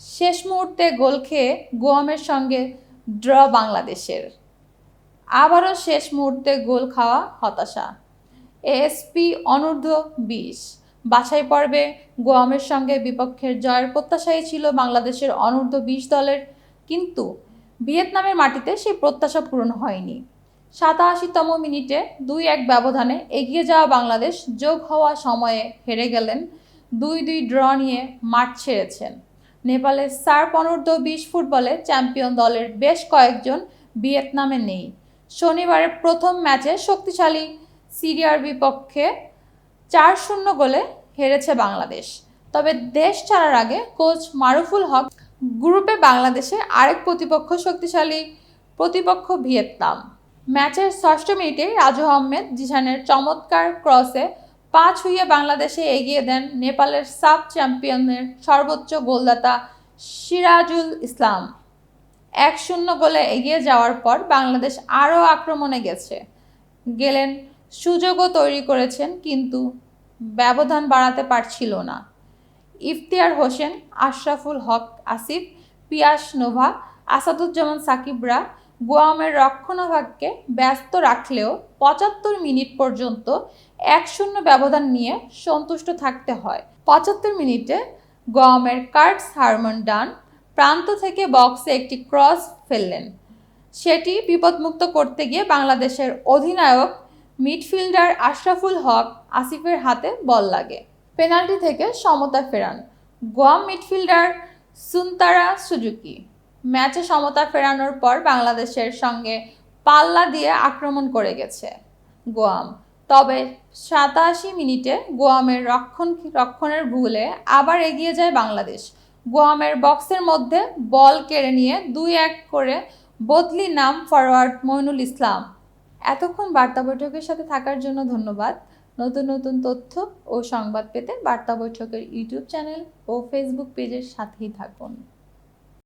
শেষ মুহূর্তে গোল খেয়ে গোয়ামের সঙ্গে ড্র বাংলাদেশের। আবারও শেষ মুহূর্তে গোল খাওয়া হতাশা। এএসপি অনূর্ধ্ব বিশ। বাছাই পর্বে গোয়ামের সঙ্গে বিপক্ষের জয়ের প্রত্যাশাই ছিল বাংলাদেশের অনূর্ধ্ব বিশ দলের, কিন্তু ভিয়েতনামের মাটিতে সেই প্রত্যাশা পূরণ হয়নি। সাতাশিতম মিনিটে দুই এক ব্যবধানে এগিয়ে যাওয়া বাংলাদেশ যোগ হওয়া সময়ে হেরে গেলেন দুই দুই ড্র নিয়ে মাঠ ছেড়েছেন। নেপালের সার্প অনূর্ধ্ব বিশ ফুটবলে চ্যাম্পিয়ন দলের বেশ কয়েকজন ভিয়েতনামে নেই। শনিবারের প্রথম ম্যাচে শক্তিশালী সিরিয়ার বিপক্ষে চার শূন্য গোলে হেরেছে বাংলাদেশ। তবে দেশ ছাড়ার আগে কোচ মারুফুল হক গ্রুপে বাংলাদেশে আরেক প্রতিপক্ষ শক্তিশালী প্রতিপক্ষ ভিয়েতনাম। ম্যাচের ষষ্ঠ মিনিটে রাজু আহমেদ জিসানের চমৎকার ক্রসে পা ছুঁয়ে বাংলাদেশে এগিয়ে দেন নেপালের সাব চ্যাম্পিয়নের সর্বোচ্চ গোলদাতা সিরাজুল ইসলাম। এক শূন্য গোলে এগিয়ে যাওয়ার পর বাংলাদেশ আরও আক্রমণে গেছে। গেলেন, সুযোগও তৈরি করেছেন, কিন্তু ব্যবধান বাড়াতে পারছিল না। ইফতিয়ার হোসেন, আশরাফুল হক আসিফ, পিয়াস নোভা, আসাদুজ্জামান সাকিবরা গোয়ামের রক্ষণভাগকে ব্যস্ত রাখলেও পঁচাত্তর মিনিট পর্যন্ত এক শূন্য ব্যবধান নিয়ে সন্তুষ্ট থাকতে হয়। পঁচাত্তর মিনিটে গোয়ামের কার্টস হারমন ডান প্রান্ত থেকে বক্সে একটি ক্রস ফেললেন। সেটি বিপদমুক্ত করতে গিয়ে বাংলাদেশের অধিনায়ক মিডফিল্ডার আশরাফুল হক আসিফের হাতে বল লাগে। পেনাল্টি থেকে সমতা ফেরান। Guam midfielder Suntara Suzuki. ম্যাচে সমতা ফেরানোর পর বাংলাদেশের সঙ্গে পাল্লা দিয়ে আক্রমণ করে গেছে গোয়াম। তবে সাতাশি মিনিটে গোয়ামের রক্ষণ রক্ষণের ভুলে আবার এগিয়ে যায় বাংলাদেশ। গোয়ামের বক্সের মধ্যে বল কেড়ে নিয়ে দুই এক করে বদলি নাম ফরওয়ার্ড মইনুল ইসলাম। এতক্ষণ বার্তা বৈঠকের সাথে থাকার জন্য ধন্যবাদ। নতুন নতুন তথ্য ও সংবাদ পেতে বার্তা বৈঠকের ইউটিউব চ্যানেল ও ফেসবুক পেজের সাথেই থাকুন।